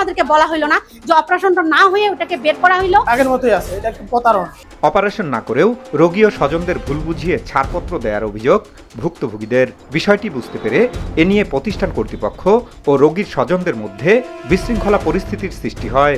আমাদেরকে বলা হইল না যে অপারেশনটা না হয়ে ওটাকে বের করা হইল। আগের মতোই আছে এটা একটা প্রতারণা। অপারেশন না করেও রোগী ও স্বজনদের ভুল বুঝিয়ে ছাড়পত্র দেওয়ার অভিযোগ ভুক্তভোগীদের। বিষয়টি বুঝতে পেরে এ নিয়ে প্রতিষ্ঠান কর্তৃপক্ষ ও রোগীর স্বজনদের মধ্যে বিশৃঙ্খলা পরিস্থিতির সৃষ্টি হয়।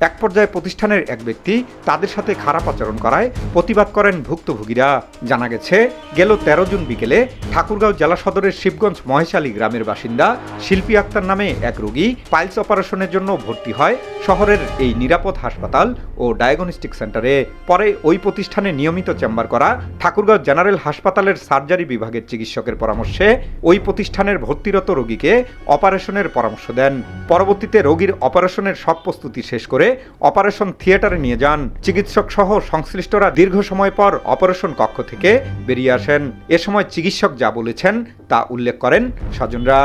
এক পর্যায়ে প্রতিষ্ঠানের এক ব্যক্তি তাদের সাথে খারাপ আচরণ করায় প্রতিবাদ করেন ভুক্তভোগীরা। জানা গেছে, গেল তেরো জুন বিকেলে ঠাকুরগাঁও জেলা সদরের শিবগঞ্জ মহেশালী গ্রামের বাসিন্দা শিল্পী আক্তার নামে এক রোগী পাইলস অপারেশনের জন্য ভর্তি হয় শহরের এই নিরাপদ হাসপাতাল ও ডায়াগনস্টিক সেন্টারে। পরে ওই প্রতিষ্ঠানে নিয়মিত চেম্বার করা ঠাকুরগাঁও জেনারেল হাসপাতালের সার্জারি বিভাগের চিকিৎসকের পরামর্শে ওই প্রতিষ্ঠানের ভর্তিরত রোগীকে অপারেশনের পরামর্শ দেন। পরবর্তীতে রোগীর অপারেশনের সব প্রস্তুতি শেষ করে অপারেশন থিয়েটারে নিয়ে যান। চিকিৎসক সহ সংশ্লিষ্টরা দীর্ঘ সময় পর অপারেশন কক্ষ থেকে বেরিয়ে আসেন। এ সময় চিকিৎসক যা বলেছেন তা উল্লেখ করেন স্বজনরা।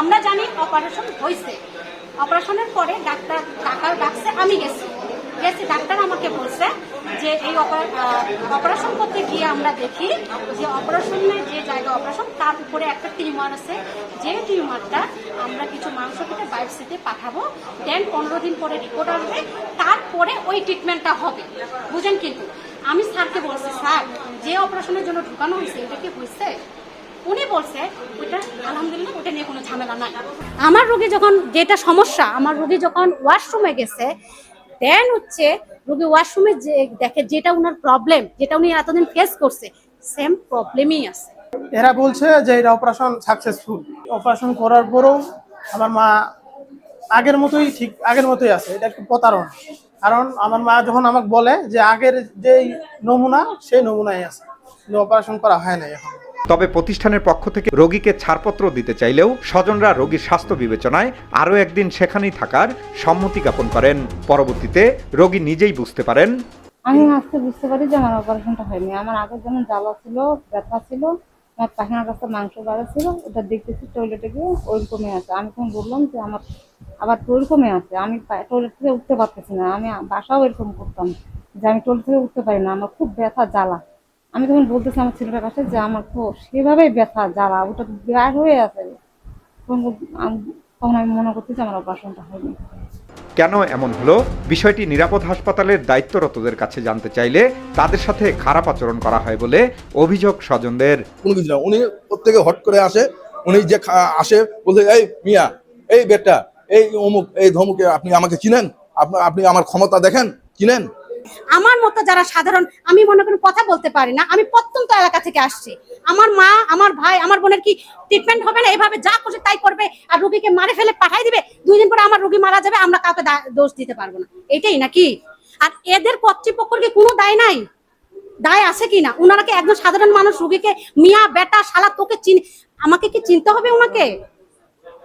আমরা জানি অপারেশন হয়েছে অপারেশনের পরে ডাক্তার টাকা ডাকছে আমি গেছি। গেছি, ডাক্তার আমাকে বলছে যে এই অপারেশন করতে গিয়ে আমরা দেখি যে অপারেশনের যে জায়গা অপারেশন তার উপরে একটা টিউমার আছে। যে টিউমারটা আমরা কিছু মাংস কেটে বায়োপসিতে পাঠাবো দেন পনেরো দিন পরে রিপোর্ট আসবে, তারপরে ওই ট্রিটমেন্টটা হবে। বুঝেন কিন্তু, আমি স্যারকে বলছি, স্যার, যে অপারেশনের জন্য ঢুকানো হয়েছে, এটা কি হয়েছে? উনি বলছে, ওইটা আলহামদুলিল্লাহ ওটা নিয়ে কোনো ঝামেলা নাই। আমার রোগী যখন, যেটা সমস্যা, আমার রোগী যখন ওয়াশরুমে গেছে দেন হচ্ছে রোগী ওয়াশরুমে যে দেখে যেটা উনার প্রবলেম যেটা উনি এতদিন ফেস করছে সেম প্রবলেমই আছে। এরা বলছে যে এটা অপারেশন সাকসেসফুল অপারেশন করার পরেও আমার মা আগের মতোই ঠিক, আগের মতোই আছে, এটা একটু প্রতারণা। কারণ আমার মা যখন আমাকে বলে যে আগের যে নমুনা, সেই নমুনাই আছে। অপারেশন করা হয় না এখন। তবে প্রতিষ্ঠানের পক্ষ থেকে রোগীকে ছাড়পত্র দিতে চাইলেও স্বজনরা রোগীর স্বাস্থ্য বিবেচনায় আরও একদিন সেখানেই থাকার সম্মতি জ্ঞাপন করেন। পরবর্তীতে রোগী নিজেই বুঝতে পারেন। আমি আজকে বুঝতে পারি যে আমার অপারেশনটা হয়নি। আমার আগের যেমন জ্বালা ছিল, ব্যথা ছিল, আমার পায়খানার কাছে মাংস বাড়া ছিল, ওটা দেখতেছি টয়লেটে গিয়ে ওইরকমই আছে। আমি তখন বললাম যে আমার, আবার ওইরকমই আছে। আমি টয়লেট থেকে উঠতে পারতেছি না। আমি বাসাও এরকম করতাম যে আমি টয়লেট থেকে উঠতে পারি না। আমার খুব ব্যথা, জ্বালা। আমি তখন বলতেছি আমার ছেলেটার কাছে যে আমার তো সেভাবেই ব্যথা যারা ওটা তো বের হয়ে আছে। তখন তখন আমি মনে করতেছি আমার অপারেশনটা হয়নি। কেন এমন হলো? বিষয়টি নিরাপদ হাসপাতালের দায়িত্বরতদের কাছে জানতে চাইলে তাদের সাথে খারাপ আচরণ করা হয় বলে অভিযোগ স্বজনদের। কোনো কিছু না উনি প্রত্যেকে হট করে আসে উনি যে খা- আসে বলতে এই মিয়া এই বেটা এই অমুক এই ধমুকে আপনি আমাকে চিনেন? আপনি- আপনি আমার ক্ষমতা দেখেন? চিনেন? আমার মতো যারা সাধারণ, আমি মনে করি কথা বলতে পারি না, আমি প্রত্যন্ত এলাকা থেকে আসছি। আমার মা, আমার ভাই, আমার বোনের কি ট্রিটমেন্ট হবে না? এভাবে যা করছে তাই করবে আর রুগীকে মারে ফেলে পাঠাই দিবে? দুই দিন পরে আমার রুগী মারা যাবে, আমরা কাউকে দোষ দিতে পারব না। এটাই নাকি? আর এদের কর্তৃপক্ষের কি কোনো দায় নাই। দায় আছে কি না? ওনারা কি একজন সাধারণ মানুষ? রুগীকে, মিয়া, বেটা, শালা, তোকে চিন আমাকে কি চিনতে হবে ওনাকে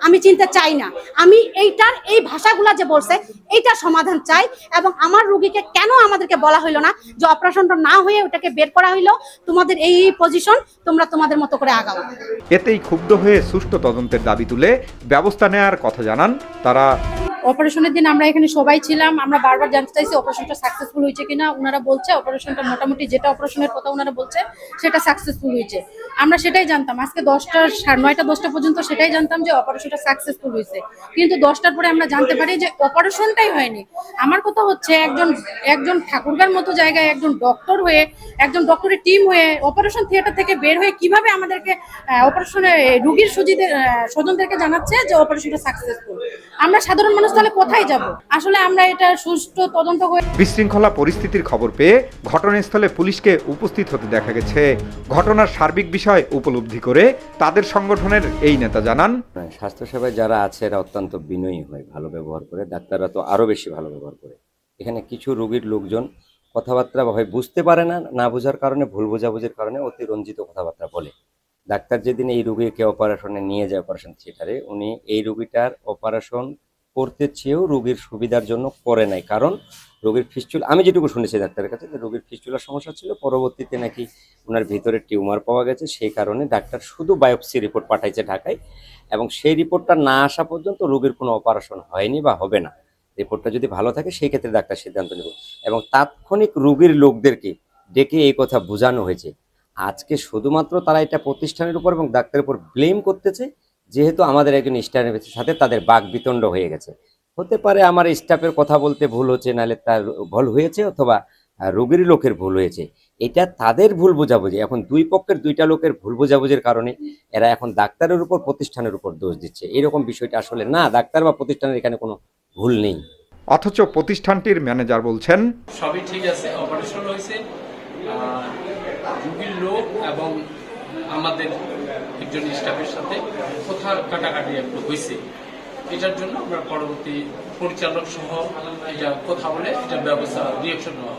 আমি চিনতে চাই না। আমি এইটার, এই ভাষাগুলা যে বলছে, এইটা সমাধান চাই এবং আমার রুগীকে কেন আমাদেরকে বলা হইল না যে অপারেশনটা না হয়ে ওটাকে বের করা হইল? তোমাদের এই পজিশন তোমরা তোমাদের মতো করে আগাও। এতেই ক্ষুব্ধ হয়ে সুষ্ঠু তদন্তের দাবি তুলে ব্যবস্থা নেয়ার কথা জানান তারা। অপারেশনের দিন আমরা এখানে সবাই ছিলাম, আমরা বারবার জানতে চাইছি অপারেশনটা সাকসেসফুল হয়েছে কিনা ওনারা বলছে অপারেশনটা মোটামুটি যেটা অপারেশনের কথা ওনারা বলছে, সেটা সাকসেসফুল হয়েছে। আমরা সেটাই জানতাম, আজকে দশটা সাড়ে নয়টা দশটা পর্যন্ত সেটাই জানতাম যে অপারেশনটা সাকসেসফুল হয়েছে। কিন্তু দশটার পরে আমরা জানতে পারি যে অপারেশনটাই হয়নি। আমার কথা হচ্ছে একজন একজন ঠাকুরগার মতো জায়গায় একজন ডক্টর হয়ে, একজন ডক্টরের টিম হয়ে অপারেশন থিয়েটার থেকে বের হয়ে কীভাবে আমাদেরকে অপারেশনে রুগীর সুজিদের স্বজনদেরকে জানাচ্ছে যে অপারেশনটা সাকসেসফুল আমরা সাধারণ মানুষ তাহলে কোথায় যাব? আসলে আমরা এটা সুষ্ঠু তদন্ত করে বিশৃঙ্খলা পরিস্থিতির খবর পেয়ে ঘটনাস্থলে পুলিশকে উপস্থিত হতে দেখা গেছে। ঘটনার সার্বিক বিষয় উপলব্ধি করে তাদের সংগঠনের এই নেতা জানান স্বাস্থ্যসেবায় যারা আছে এরা অত্যন্ত বিনয়ী হয় ভালো ব্যবহার করে। ডাক্তাররা তো আরও বেশি ভালো ব্যবহার করে। এখানে কিছু রোগীর লোকজন কথাবার্তা হয় বুঝতে পারে না না বোঝার কারণে ভুল বোঝাবুঝির কারণে অতি রঞ্জিত কথাবার্তা বলে। ডাক্তার যেদিন এই রুগীকে অপারেশনে নিয়ে যায় অপারেশন থিয়েটারে উনি এই রুগীটার অপারেশন করতে চেয়েও রোগীর সুবিধার জন্য করে নাই। কারণ রোগীর ফিস্টুল, আমি যেটুকু শুনেছি ডাক্তারের কাছে, যে রোগীর ফিস্টুলার সমস্যা ছিল, পরবর্তীতে নাকি ওনার ভিতরে টিউমার পাওয়া গেছে, সেই কারণে ডাক্তার শুধু বায়োপসি রিপোর্ট পাঠাইছে ঢাকায় এবং সেই রিপোর্টটা না আসা পর্যন্ত রোগীর কোনো অপারেশন হয়নি বা হবে না। রিপোর্টটা যদি ভালো থাকে, সেই ক্ষেত্রে ডাক্তার সিদ্ধান্ত নেব। এবং তাৎক্ষণিক রোগীর লোকদেরকে ডেকে এই কথা বোঝানো হয়েছে। আজকে শুধুমাত্র তারা এটা প্রতিষ্ঠানের উপর এবং ডাক্তারের উপর ব্লেম করতেছে যেহেতু আমাদের একজন স্টাফের সাথে তাদের বাক বিতণ্ড হয়ে গেছে। হতে পারে আমার স্টাফের কথা বলতে ভুল হচ্ছে নাহলে তার ভুল হয়েছে অথবা রোগীর লোকের ভুল হয়েছে। এটা তাদের ভুল বোঝাবুঝি। এখন দুই পক্ষের দুইটা লোকের ভুল বোঝাবুঝির কারণে এরা এখন ডাক্তারের উপর প্রতিষ্ঠানের উপর দোষ দিচ্ছে। এরকম বিষয়টা আসলে না ডাক্তার বা প্রতিষ্ঠানের এখানে কোনো ভুল নেই। অথচ প্রতিষ্ঠানটির ম্যানেজার বলছেন সবই ঠিক আছে অপারেশন হয়েছে। রুগীর লোক এবং আমাদের একজন স্টাফের সাথে কথা কাটাকাটি একটু হয়েছে এটার জন্য আমরা পরবর্তী পরিচালক সহ এটা কথা বলে এটা ব্যবস্থা রিয়েকশন নেওয়া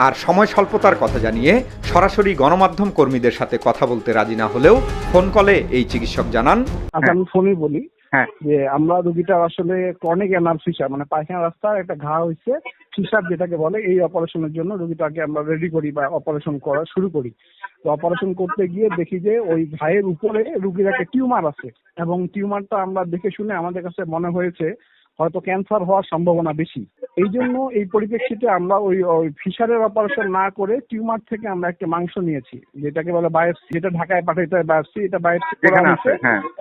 আর সময় স্বল্পতার কথা জানিয়ে সরাসরি গণমাধ্যম কর্মীদের সাথে কথা বলতে রাজি না হলেও ফোন কলে এই চিকিৎসক জানান আচ্ছা আমি ফোনে বলি। যে আমরা রুগীটা আসলে ক্রনিক এনার ফিসার মানে পায়খানা রাস্তার একটা ঘা হয়েছে ফিসার যেটাকে বলে, এই অপারেশনের জন্য রুগীটাকে আমরা রেডি করি বা অপারেশন করা শুরু করি। তো অপারেশন করতে গিয়ে দেখি যে ওই ঘায়ের উপরে রুগীর একটা টিউমার আছে। এবং টিউমারটা আমরা দেখে শুনে আমাদের কাছে মনে হয়েছে হয়তো ক্যান্সার হওয়ার সম্ভাবনা বেশি। এই জন্য এই পরিপ্রেক্ষিতে আমরা ওই ফিশারের অপারেশন না করে টিউমার থেকে আমরা একটা মাংস নিয়েছি যেটাকে বলে বায়োপসি যেটা ঢাকায় পাঠাইতে হয় বায়োপসি এটা বায়োপসি করা হয়েছে।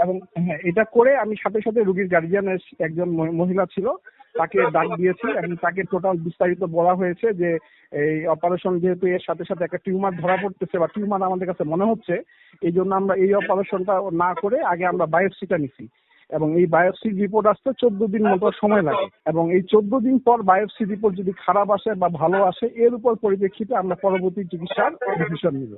এবং হ্যাঁ এটা করে আমি সাথে সাথে রুগীর গার্জিয়ানের একজন মহিলা ছিল তাকে ডাক দিয়েছি এবং তাকে টোটাল বিস্তারিত বলা হয়েছে যে এই অপারেশন যেহেতু এর সাথে সাথে একটা টিউমার ধরা পড়তেছে বা টিউমার আমাদের কাছে মনে হচ্ছে এই জন্য আমরা এই অপারেশনটা না করে আগে আমরা বায়োপসিটা নিছি। এবং এই বায়োপসি রিপোর্ট আসতে চোদ্দ দিন মতো সময় লাগে। এবং এই চোদ্দ দিন পর বায়োপসি রিপোর্ট যদি খারাপ আসে বা ভালো আসে এর উপর পরিপ্রেক্ষিতে আমরা পরবর্তী চিকিৎসার ডিসিশন নিব।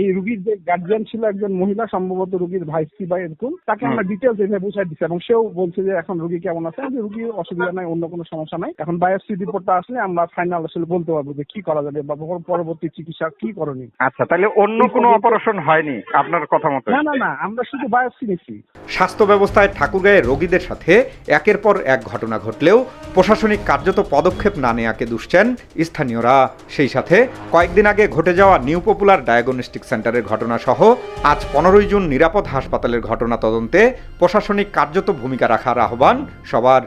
এই রুগীর যে গার্জিয়ান ছিল একজন মহিলা সম্ভবত রুগীর ভাইস্তি বা এরকম তাকে আমরা ডিটেলস এভাবে বুঝাই দিচ্ছি এবং সেও বলছে যে এখন রুগী কেমন আছে? যে রুগীর অসুবিধা নাই অন্য কোনো সমস্যা নাই। এখন বায়োপসি রিপোর্টটা আসলে আমরা ফাইনাল আসলে বলতে পারব যে কি করা যাবে বা পরবর্তী চিকিৎসা কি করণীয়। আচ্ছা তাহলে অন্য কোনো অপারেশন হয়নি আপনার কথা মতো না না না আমরা শুধু বায়োপসি নিচ্ছি স্বাস্থ্য ব্যবস্থায় ঠাকুরগাঁয়ের রোগীদের সাথে একের পর এক ঘটনা ঘটলেও প্রশাসনিক কার্যত পদক্ষেপ না নেয়াকে দুষছেন স্থানীয়রা। সেই সাথে কয়েকদিন আগে ঘটে যাওয়া নিউ পপুলার ডায়াগনস্টিক সেন্টারের ঘটনা সহ আজ পনেরোই জুন নিরাপদ হাসপাতালের ঘটনা তদন্তে প্রশাসনিক কার্যত ভূমিকা রাখার আহ্বান সবার।